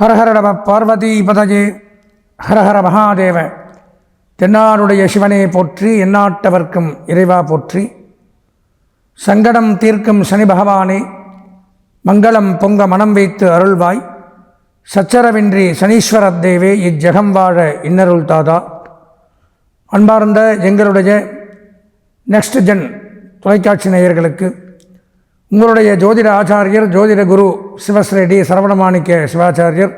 ஹரஹர நம பார்வதி பதஜே. ஹரஹர மகாதேவ. தென்னாருடைய சிவனே போற்றி எந்நாட்டவர்க்கும் இறைவா போற்றி. சங்கடம் தீர்க்கும் சனி பகவானே மங்களம் பொங்க மனம் வைத்து அருள்வாய். சச்சரவின்றி சனீஸ்வரத் தேவே இஜ்ஜகம் வாழ இன்னருள் தாதா. அன்பார்ந்த எங்களுடைய நெக்ஸ்ட் ஜென் தொலைக்காட்சி நேயர்களுக்கு உங்களுடைய ஜோதிட ஆச்சாரியர் ஜோதிட குரு சிவஸ்ரெடி சரவணமாணிக்க சிவாச்சாரியர்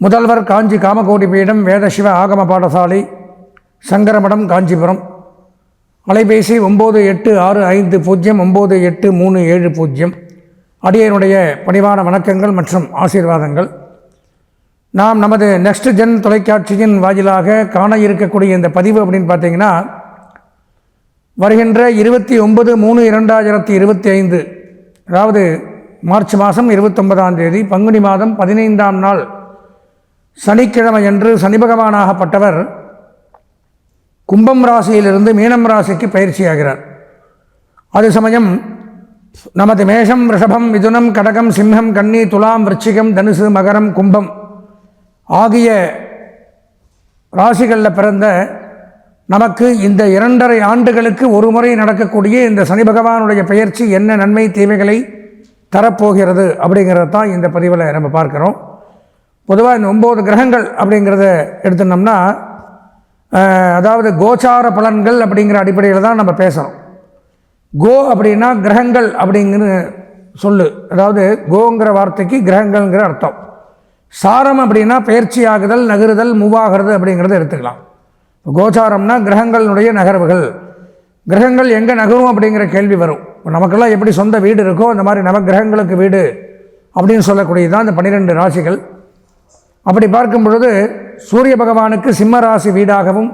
முதல்வர் காஞ்சி காமகோடி பீடம் வேத சிவ ஆகம பாடசாலை சங்கரமடம் காஞ்சிபுரம். அலைபேசி ஒம்பது எட்டு ஆறு ஐந்து பூஜ்ஜியம் ஒம்பது எட்டு மூணு ஏழு பூஜ்ஜியம் அடியனுடைய பணிவான வணக்கங்கள் மற்றும் ஆசீர்வாதங்கள். நாம் நமது நெக்ஸ்ட் ஜென் தொலைக்காட்சியின் வாயிலாக காண இருக்கக்கூடிய இந்த பதிவு அப்படின்னு பார்த்தீங்கன்னா வருகின்ற இருபத்தி ஒன்பது மூணு இரண்டாயிரத்தி இருபத்தி ஐந்து அதாவது மார்ச் மாதம் இருபத்தொன்பதாம் தேதி பங்குனி மாதம் பதினைந்தாம் நாள் சனிக்கிழமையன்று சனி பகவானாகப்பட்டவர் கும்பம் ராசியிலிருந்து மீனம் ராசிக்கு பயிற்சியாகிறார். அது சமயம் நமது மேஷம் ரிஷபம் மிதுனம் கடகம் சிம்ஹம் கன்னி துலாம் விருச்சிகம் தனுசு மகரம் கும்பம் ஆகிய ராசிகளில் பிறந்த நமக்கு இந்த இரண்டரை ஆண்டுகளுக்கு ஒரு முறை நடக்கக்கூடிய இந்த சனி பகவானுடைய பெயர்ச்சி என்ன நன்மை தீமைகளை தரப்போகிறது அப்படிங்கிறத தான் இந்த பதிவில் நம்ம பார்க்குறோம். பொதுவாக இந்த ஒம்பது கிரகங்கள் அப்படிங்கிறத எடுத்துனோம்னா அதாவது கோச்சார பலன்கள் அப்படிங்கிற அடிப்படையில் தான் நம்ம பேசுகிறோம் கோ அப்படின்னா கிரகங்கள் அப்படிங்கிற சொல்லு. அதாவது கோங்கிற வார்த்தைக்கு கிரகங்கள்ங்கிற அர்த்தம். சாரம் அப்படின்னா பயிற்சி ஆகுதல் நகருதல் மூவாகிறது அப்படிங்கிறத எடுத்துக்கலாம். இப்போ கோச்சாரம்னா கிரகங்களுடைய நகர்வுகள். கிரகங்கள் எங்கே நகரும் அப்படிங்கிற கேள்வி வரும். இப்போ நமக்கெல்லாம் எப்படி சொந்த வீடு இருக்கோ அந்த மாதிரி நவக்கிரகங்களுக்கு வீடு அப்படின்னு சொல்லக்கூடியது தான் இந்த பன்னிரெண்டு ராசிகள். அப்படி பார்க்கும் பொழுது சூரிய பகவானுக்கு சிம்ம ராசி வீடாகவும்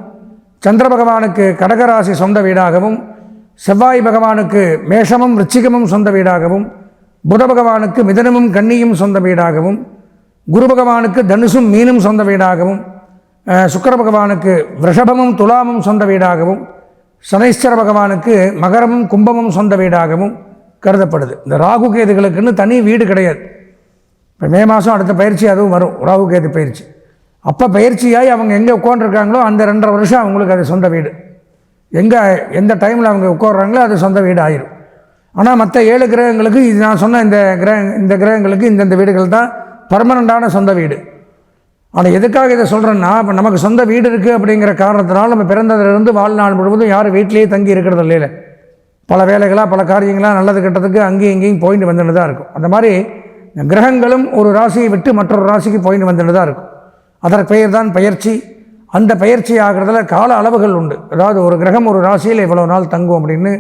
சந்திர பகவானுக்கு கடகராசி சொந்த வீடாகவும் செவ்வாய் பகவானுக்கு மேஷமும் ரிச்சிகமும் சொந்த வீடாகவும் புத பகவானுக்கு மிதனமும் கன்னியும் சொந்த வீடாகவும் குரு பகவானுக்கு தனுசும் மீனும் சொந்த வீடாகவும் சுக்கர பகவானுக்கு ரிஷபமும் துலாமும் சொந்த வீடாகவும் சனீஸ்வர பகவானுக்கு மகரமும் கும்பமும் சொந்த வீடாகவும் கருதப்படுது. இந்த ராகு கேதுகளுக்குன்னு தனி வீடு கிடையாது. இப்போ மே மாதம் அடுத்த பயிற்சி அதுவும் வரும் ராகு கேது பயிற்சி. அப்போ பயிற்சியாகி அவங்க எங்கே உட்காந்துருக்காங்களோ அந்த ரெண்டரை வருஷம் அவங்களுக்கு அது சொந்த வீடு. எங்கே எந்த டைமில் அவங்க உட்காடுறாங்களோ அது சொந்த வீடு ஆயிரும். ஆனால் மற்ற ஏழு கிரகங்களுக்கு இது நான் சொன்ன இந்த கிரக இந்த கிரகங்களுக்கு இந்தந்த வீடுகள் தான் பர்மனண்ட்டான சொந்த வீடு. ஆனால் எதுக்காக இதை சொல்கிறேன்னா இப்போ நமக்கு சொந்த வீடு இருக்குது அப்படிங்கிற காரணத்தினால் நம்ம பிறந்ததுலேருந்து வாழ்நாள் முழுவதும் யாரும் வீட்டிலேயே தங்கி இருக்கிறது இல்லையில. பல வேலைகளாக பல காரியங்களாக நல்லது கெட்டதுக்கு அங்கேயும் இங்கேயும் போயிட்டு வந்துட்டு தான் இருக்கும். அந்த மாதிரி கிரகங்களும் ஒரு ராசியை விட்டு மற்றொரு ராசிக்கு போயிட்டு வந்துட்டு தான் இருக்கும். அதற்கு பெயர் தான் பயிற்சி அந்த பயிற்சி ஆகிறதுல கால அளவுகள் உண்டு. அதாவது ஒரு கிரகம் ஒரு ராசியில் இவ்வளோ நாள் தங்கும் அப்படின்னு.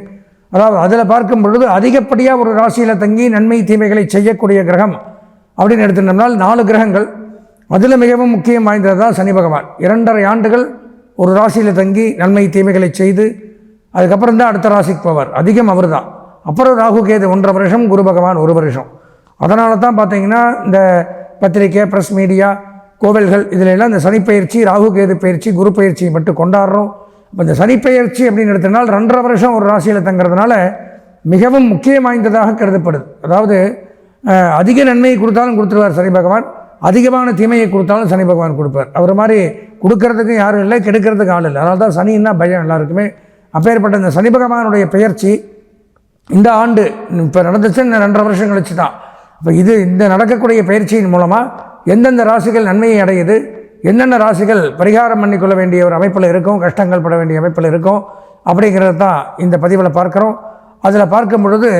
அதாவது அதில் பார்க்கும் பொழுது அதிகப்படியாக ஒரு ராசியில் தங்கி நன்மை தீமைகளை செய்யக்கூடிய கிரகம் அப்படின்னு எடுத்துட்டோம்னால் நாலு கிரகங்கள். அதில் மிகவும் முக்கியம் வாய்ந்தது தான் சனி பகவான். இரண்டரை ஆண்டுகள் ஒரு ராசியில் தங்கி நன்மை தீமைகளை செய்து அதுக்கப்புறம் தான் அடுத்த ராசிக்கு போவார். அதிகம் அவர் தான் அப்புறம் ராகு கேது ஒன்றரை வருஷம் குரு பகவான் ஒரு வருஷம். அதனால தான் பார்த்தீங்கன்னா இந்த பத்திரிக்கை ப்ரெஸ் மீடியா கோவில்கள் இதில் எல்லாம் இந்த சனிப்பயிற்சி ராகு கேது பயிற்சி குரு பயிற்சியை மட்டும் கொண்டாடுறோம். இப்போ இந்த சனிப்பெயர்ச்சி அப்படின்னு எடுத்தனால் ரெண்டரை வருஷம் ஒரு ராசியில் தங்குறதுனால மிகவும் முக்கியம் வாய்ந்ததாக கருதப்படுது. அதாவது அதிக நன்மையை கொடுத்தாலும் கொடுத்துருவார் சனி பகவான். அதிகமான தீமையை கொடுத்தாலும் சனி பகவான் கொடுப்பார். அவர் மாதிரி கொடுக்கறதுக்கும் யாரும் இல்லை கெடுக்கிறதுக்கு ஆள் இல்லை. அதனால தான் சனின்னா பயம் எல்லாருக்குமே. அப்பேற்பட்ட இந்த சனி பகவானுடைய பெயர்ச்சி இந்த ஆண்டு இப்போ நடந்துச்சு இந்த ரெண்டரை வருஷம் கழிச்சு தான். இப்போ இது இந்த நடக்கக்கூடிய பயிற்சியின் மூலமாக எந்தெந்த ராசிகள் நன்மையை அடையுது என்னென்ன ராசிகள் பரிகாரம் பண்ணிக்கொள்ள வேண்டிய ஒரு அமைப்பில் இருக்கும் கஷ்டங்கள் பட வேண்டிய அமைப்பில் இருக்கும் அப்படிங்கிறது தான் இந்த பதிவில் பார்க்குறோம். அதில் பார்க்கும் பொழுது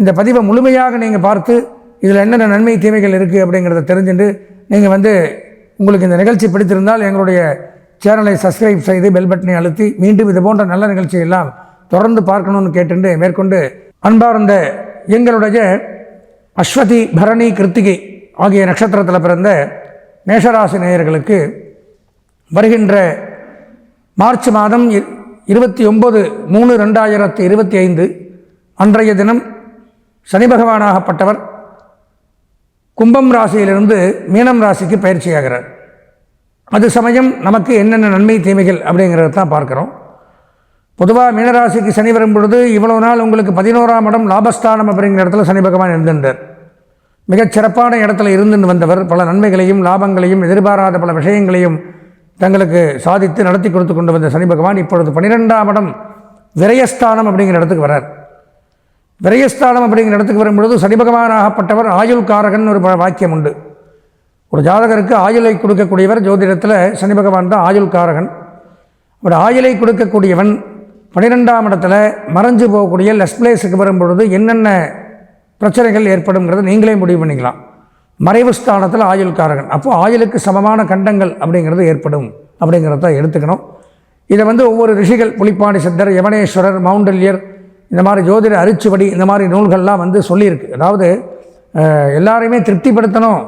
இந்த பதிவை முழுமையாக நீங்கள் பார்த்து இதில் என்னென்ன நன்மை தீமைகள் இருக்குது அப்படிங்கிறத தெரிஞ்சுட்டு நீங்கள் வந்து உங்களுக்கு இந்த நிகழ்ச்சி பிடித்திருந்தால் எங்களுடைய சேனலை சப்ஸ்கிரைப் செய்து பெல் பட்டனை அழுத்தி மீண்டும் இது போன்ற நல்ல நிகழ்ச்சியெல்லாம் தொடர்ந்து பார்க்கணும்னு கேட்டு மேற்கொண்டு அன்பார்ந்த எங்களுடைய அஸ்வதி பரணி கிருத்திகை ஆகிய நட்சத்திரத்தில் பிறந்த மேஷராசி நேயர்களுக்கு வருகின்ற மார்ச் மாதம் இருபத்தி ஒம்பது மூணு ரெண்டாயிரத்தி இருபத்தி ஐந்து அன்றைய தினம் சனி பகவானாகப்பட்டவர் கும்பம் ராசியிலிருந்து மீனம் ராசிக்கு பயிற்சியாகிறார். அது சமயம் நமக்கு என்னென்ன நன்மை தீமைகள் அப்படிங்கிறத தான் பார்க்குறோம். பொதுவாக மீனராசிக்கு சனி வரும் பொழுது இவ்வளவு நாள் உங்களுக்கு பதினோராம் இடம் லாபஸ்தானம் அப்படிங்கிற இடத்துல சனி பகவான் இருந்திருந்தார். மிகச் சிறப்பான இடத்துல இருந்து வந்தவர். பல நன்மைகளையும் லாபங்களையும் எதிர்பாராத பல விஷயங்களையும் தங்களுக்கு சாதித்து நடத்தி கொடுத்து கொண்டு வந்த சனி பகவான் இப்பொழுது பன்னிரெண்டாம் இடம் விரயஸ்தானம் அப்படிங்கிற இடத்துக்கு வரார். விரயஸ்தானம் அப்படிங்கிற இடத்துக்கு வரும்பொழுது சனி பகவானாகப்பட்டவர் ஆயுள் காரகன் ஒரு வாக்கியம் உண்டு ஒரு ஜாதகருக்கு ஆயுளை கொடுக்கக்கூடியவர் ஜோதிடத்தில் சனி பகவான் தான் ஆயுள் காரகன் ஒரு ஆயுளை கொடுக்கக்கூடியவன் பன்னிரெண்டாம் இடத்துல மறைஞ்சு போகக்கூடிய லெஸ் பிளேஸுக்கு வரும்பொழுது என்னென்ன பிரச்சனைகள் ஏற்படுங்கிறத நீங்களே முடிவு பண்ணிக்கலாம். மறைவு ஸ்தானத்தில் ஆயுள் காரகன் அப்போது ஆயுளுக்கு சமமான கண்டங்கள் அப்படிங்கிறது ஏற்படும் அப்படிங்கிறத எடுத்துக்கணும். இதை வந்து ஒவ்வொரு ரிஷிகள் புலிப்பாடி சித்தர் யவனேஸ்வரர் மவுண்டல்யர் இந்த மாதிரி ஜோதிட அரிச்சுவடி இந்த மாதிரி நூல்கள்லாம் வந்து சொல்லியிருக்கு. அதாவது எல்லாரையுமே திருப்திப்படுத்தணும்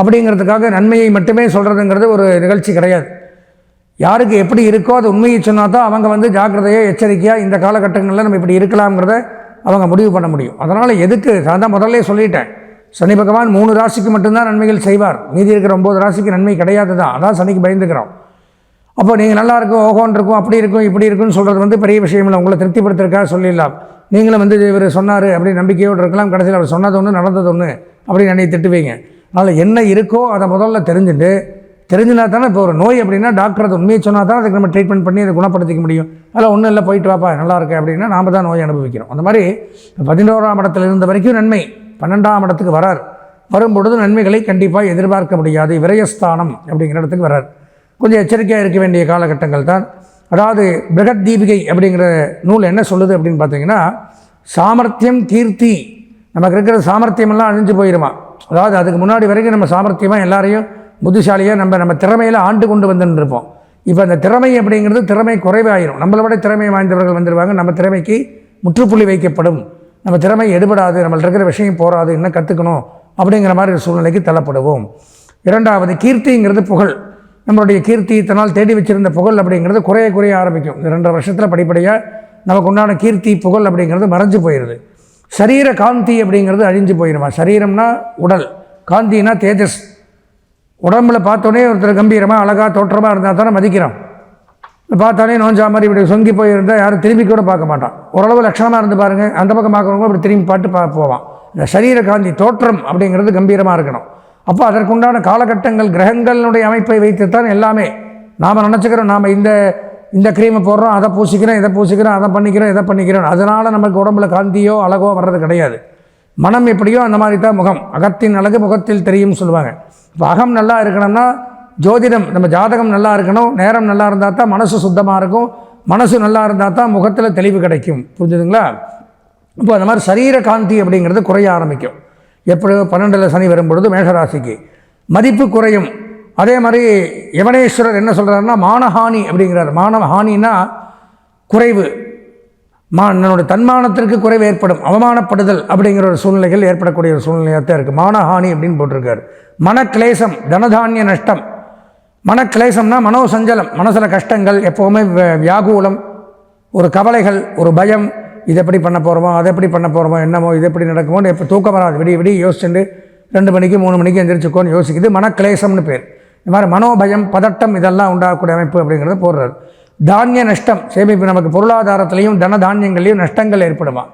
அப்படிங்கிறதுக்காக நன்மையை மட்டுமே சொல்கிறதுங்கிறது ஒரு நிகழ்ச்சி கிடையாது. யாருக்கு எப்படி இருக்கோ அது உண்மையை சொன்னால் தான் அவங்க வந்து ஜாக்கிரதையாக எச்சரிக்கையாக இந்த காலகட்டங்களில் நம்ம இப்படி இருக்கலாம்ங்கிறத அவங்க முடிவு பண்ண முடியும். அதனால் எதுக்கு? நான் தான் முதல்ல சொல்லிட்டேன். சனி பகவான் மூணு ராசிக்கு மட்டும்தான் நன்மைகள் செய்வார். மீதி இருக்கிற ஒம்பது ராசிக்கு நன்மை கிடையாது தான் அதான் சனிக்கு பயந்துக்கிறோம். அப்போ நீங்கள் நல்லா இருக்கும் ஓகோன் இருக்கும் அப்படி இருக்கும் இப்படி இருக்கும்னு சொல்கிறது வந்து பெரிய விஷயம் இல்லை. உங்களை திருப்திப்படுத்துறதுக்காக சொல்லிடலாம். நீங்களும் வந்து இவர் சொன்னார் அப்படி நம்பிக்கையோடு இருக்கலாம். கடைசியில் அவர் சொன்னது ஒன்று நடந்தது ஒன்று அப்படின்னு என்னை திட்டுவீங்க. அதனால் என்ன இருக்கோ அதை முதல்ல தெரிஞ்சுட்டு தெரிஞ்சுனா தானே இப்போ ஒரு நோய் அப்படின்னா டாக்டர் அது உண்மையை சொன்னால் தான் அதுக்கு நம்ம ட்ரீட்மெண்ட் பண்ணி அதை குணப்படுத்திக்க முடியும். அதில் ஒன்றும் இல்லை போயிட்டு வாப்பா நல்லா இருக்கு அப்படின்னா நாம் தான் நோய் அனுபவிக்கிறோம். அந்த மாதிரி பதினோராம் இடத்துல இருந்த வரைக்கும் நன்மை பன்னெண்டாம் இடத்துக்கு வரார். வரும்பொழுது நன்மைகளை கண்டிப்பாக எதிர்பார்க்க முடியாது. விரயஸ்தானம் அப்படிங்கிற இடத்துக்கு வரார். கொஞ்சம் எச்சரிக்கையாக இருக்க வேண்டிய காலகட்டங்கள் தான். அதாவது பிரகத் தீபிகை அப்படிங்கிற நூல் என்ன சொல்லுது அப்படின்னு பார்த்தீங்கன்னா சாமர்த்தியம் கீர்த்தி. நமக்கு இருக்கிற சாமர்த்தியமெல்லாம் அழிஞ்சு போயிடுமா அதாவது அதுக்கு முன்னாடி வரைக்கும் நம்ம சாமர்த்தியமாக எல்லாரையும் புத்திசாலியாக நம்ம நம்ம திறமையில் ஆண்டு கொண்டு வந்துன்னு இருப்போம் இப்போ அந்த திறமை அப்படிங்கிறது திறமை குறைவாயிரும். நம்மளை விட திறமை வாய்ந்தவர்கள் வந்துடுவாங்க நம்ம திறமைக்கு முற்றுப்புள்ளி வைக்கப்படும். நம்ம திறமை எடுபடாது. நம்மள்ட்ட இருக்கிற விஷயம் போராது இன்னும் கற்றுக்கணும் அப்படிங்கிற மாதிரி ஒரு சூழ்நிலைக்கு தள்ளப்படுவோம். இரண்டாவது கீர்த்திங்கிறது புகழ். நம்மளுடைய கீர்த்தி இத்தனால் தேடி வச்சிருந்த புகழ் அப்படிங்கிறது குறைய குறைய ஆரம்பிக்கும். இந்த ரெண்டரை வருஷத்தில் படிப்படியாக நமக்கு உண்டான கீர்த்தி புகழ் அப்படிங்கிறது மறைஞ்சு போயிடுது சரீர காந்தி அப்படிங்கிறது அழிஞ்சு போயிடுமா சரீரம்னா உடல். காந்தினா தேஜஸ். உடம்புல பார்த்தோன்னே ஒருத்தர் கம்பீரமாக அழகாக தோற்றமாக இருந்தால் தானே மதிக்கிறோம். பார்த்தாலே நோஞ்சா மாதிரி இப்படி சொங்கி போயிருந்தால் யாரும் திரும்பி கூட பார்க்க மாட்டான். ஓரளவு லட்சணமாக இருந்து பாருங்கள் அந்த பக்கம் பார்க்குறவங்க அப்படி திரும்பி பார்த்து பா போவான். இந்த சரீர காந்தி தோற்றம் அப்படிங்கிறது கம்பீரமாக இருக்கணும். அப்போ அதற்குண்டான காலகட்டங்கள் கிரகங்களுடைய அமைப்பை வைத்துத்தான் எல்லாமே நாம் நினச்சிக்கிறோம். நாம் இந்த இந்த க்ரீமை போடுறோம் அதை பூசிக்கிறோம் இதை பூசிக்கிறோம் அதை பண்ணிக்கிறோம் இதை பண்ணிக்கிறோம். அதனால் நமக்கு உடம்புல காந்தியோ அழகோ வர்றது கிடையாது. மனம் எப்படியோ அந்த மாதிரி தான் முகம். அகத்தின் அழகு முகத்தில் தெரியும்னு சொல்லுவாங்க. இப்போ அகம் நல்லா இருக்கணும்னா ஜோதிடம் நம்ம ஜாதகம் நல்லா இருக்கணும் நேரம் நல்லா இருந்தால் தான் மனசு சுத்தமாக இருக்கும் மனசு நல்லா இருந்தால் தான் முகத்தில் தெளிவு கிடைக்கும். புரிஞ்சுதுங்களா? இப்போ அந்த மாதிரி சரீர காந்தி அப்படிங்கிறது குறைய ஆரம்பிக்கும். எப்பொழுது பன்னெண்டில் சனி வரும்பொழுது மேஷராசிக்கு. மதிப்பு குறையும். அதே மாதிரி யவனேஸ்வரர் என்ன சொல்கிறாருன்னா மானஹானி அப்படிங்கிறார். மானஹானின்னா குறைவு. மா என்னோடய தன்மானத்திற்கு குறைவு ஏற்படும். அவமானப்படுதல் அப்படிங்கிற ஒரு சூழ்நிலைகள் ஏற்படக்கூடிய ஒரு சூழ்நிலையாக தான் இருக்குது மானஹானி அப்படின்னு போட்டிருக்கார். மனக்லேசம் தனதானிய நஷ்டம். மனக்லேசம்னா மனோசஞ்சலம் மனசில் கஷ்டங்கள் எப்போவுமே வியாகூலம் ஒரு கவலைகள் ஒரு பயம் இதை எப்படி பண்ண போகிறோமோ அதை எப்படி பண்ண போகிறோமோ என்னமோ இது எப்படி நடக்குமோன்னு எப்போ தூக்கம் வராது. விடிய விடிய யோசிச்சுட்டு ரெண்டு மணிக்கு மூணு மணிக்கு எந்திரிச்சுக்கோன்னு யோசிக்குது. மனக்லேசம்னு பேர். இந்த மாதிரி மனோபயம் பதட்டம் இதெல்லாம் உண்டாகக்கூடிய அமைப்பு அப்படிங்கிறத போடுறாரு. தானிய நஷ்டம் சேமிப்பு நமக்கு பொருளாதாரத்திலையும் தன தானியங்கள்லையும் நஷ்டங்கள் ஏற்படுமா?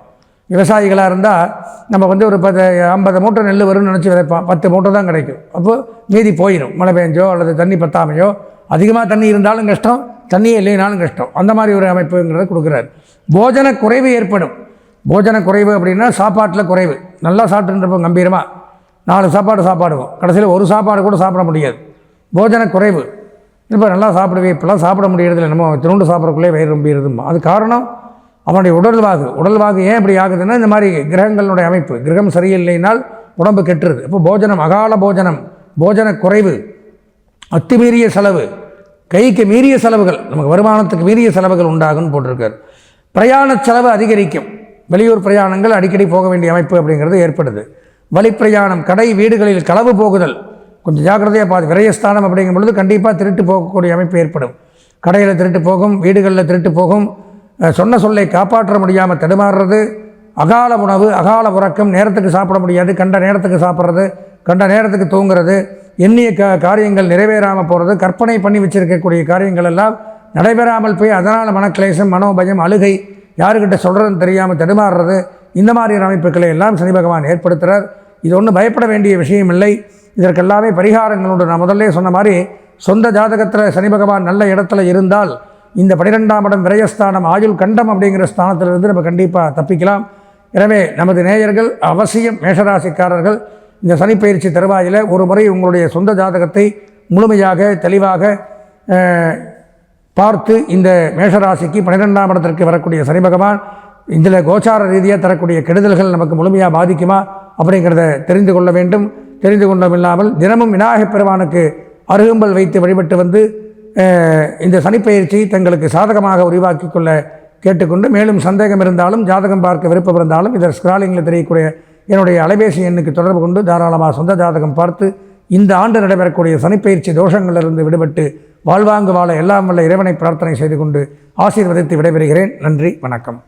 விவசாயிகளாக இருந்தால் நம்ம வந்து ஒரு பத்து ஐம்பது மூட்டை நெல் வரும்னு நினச்சி விதைப்போம் பத்து மூட்டை தான் கிடைக்கும். அப்போ மீதி போயிடும் மழை பெஞ்சோ அல்லது தண்ணி பத்தாமையோ. அதிகமாக தண்ணி இருந்தாலும் கஷ்டம் தண்ணியே இல்லைனாலும் கஷ்டம். அந்த மாதிரி ஒரு அமைப்புங்கிறத கொடுக்குறாரு. போஜன குறைவு ஏற்படும். போஜன குறைவு அப்படின்னா சாப்பாட்டில் குறைவு. நல்லா சாப்பிட்டுருப்போம் கம்பீரமாக நாலு சாப்பாடு சாப்பாடுவோம். கடைசியில் ஒரு சாப்பாடு கூட சாப்பிட முடியாது. போஜன குறைவு இப்போ நல்லா சாப்பிடுவேன் இப்போல்லாம் சாப்பிட முடியறதில்ல. நம்ம திருண்டு சாப்பிட்றக்குள்ளே வயிறு ரொம்பிடுதுமா அது காரணம் அவனுடைய உடல்வாகு உடல்வாகு ஏன் இப்படி ஆகுதுன்னா இந்த மாதிரி கிரகங்களுடைய அமைப்பு. கிரகம் சரியில்லைனால் உடம்பு கெட்டுருது இப்போ போஜனம் அகால போஜனம் போஜன குறைவு அத்துமீறிய செலவு. கைக்கு மீறிய செலவுகள். நமக்கு வருமானத்துக்கு மீறிய செலவுகள் உண்டாகும்னு போட்டிருக்காரு. பிரயாண செலவு அதிகரிக்கும். வெளியூர் பிரயாணங்கள் அடிக்கடி போக வேண்டிய அமைப்பு அப்படிங்கிறது ஏற்படுது. வழிப்பிரயாணம் கடை வீடுகளில் களவு போகுதல். கொஞ்சம் ஜாக்கிரதையாக பார்த்து விரயஸ்தானம் அப்படிங்கும் பொழுது கண்டிப்பாக திருட்டு போகக்கூடிய அமைப்பு ஏற்படும். கடையில் திருட்டு போகும் வீடுகளில் திருட்டு போகும். சொன்ன சொல்லை காப்பாற்ற முடியாமல் தடுமாறுறது. அகால உணவு அகால உறக்கம் நேரத்துக்கு சாப்பிட முடியாது கண்ட நேரத்துக்கு சாப்பிட்றது கண்ட நேரத்துக்கு தூங்குறது எண்ணிய க காரியங்கள் நிறைவேறாமல் போகிறது கற்பனை பண்ணி வச்சிருக்கக்கூடிய காரியங்கள் எல்லாம் நடைபெறாமல் போய் அதனால் மனக்லேசம் மனோபயம் அழுகை யாருக்கிட்ட சொல்கிறதுன்னு தெரியாமல் தடுமாறுறது இந்த மாதிரியான அமைப்புகளை எல்லாம் சனி பகவான் ஏற்படுத்துகிறார் இது ஒன்றும் பயப்பட வேண்டிய விஷயம் இல்லை. இதற்கெல்லாமே பரிகாரங்களோடு நான் முதல்ல சொன்ன மாதிரி சொந்த ஜாதகத்தில் சனி பகவான் நல்ல இடத்துல இருந்தால் இந்த பனிரெண்டாம் இடம் விரயஸ்தானம் ஆயுள் கண்டம் அப்படிங்கிற ஸ்தானத்திலிருந்து நம்ம கண்டிப்பாக தப்பிக்கலாம். எனவே நமது நேயர்கள் அவசியம் மேஷராசிக்காரர்கள் இந்த சனிப்பயிற்சி தருவாயில் ஒரு முறை உங்களுடைய சொந்த ஜாதகத்தை முழுமையாக தெளிவாக பார்த்து இந்த மேஷராசிக்கு பன்னிரெண்டாம் இடத்திற்கு வரக்கூடிய சனி பகவான் இதில் கோச்சார ரீதியாக தரக்கூடிய கெடுதல்கள் நமக்கு முழுமையாக பாதிக்குமா அப்படிங்கிறத தெரிந்து கொள்ள வேண்டும். தெரிந்து கொண்டும் இல்லாமல் தினமும் விநாயகப் பெருமானுக்கு அருகம்பல் வைத்து வழிபட்டு வந்து இந்த சனிப்பயிற்சியை தங்களுக்கு சாதகமாக உருவாக்கி கொள்ள கேட்டுக்கொண்டு மேலும் சந்தேகம் இருந்தாலும் ஜாதகம் பார்க்க விருப்பம் இருந்தாலும் இதர் ஸ்கிராலிங்கில் தெரியக்கூடிய என்னுடைய அலைபேசி எண்ணுக்கு தொடர்பு கொண்டு தாராளமாக சொந்த ஜாதகம் பார்த்து இந்த ஆண்டு நடைபெறக்கூடிய சனிப்பயிற்சி தோஷங்களிலிருந்து விடுபட்டு வாழ்வாங்கு வாழ எல்லாம் வல்ல இறைவனை பிரார்த்தனை செய்து கொண்டு ஆசீர்வதித்து விடைபெறுகிறேன். நன்றி வணக்கம்.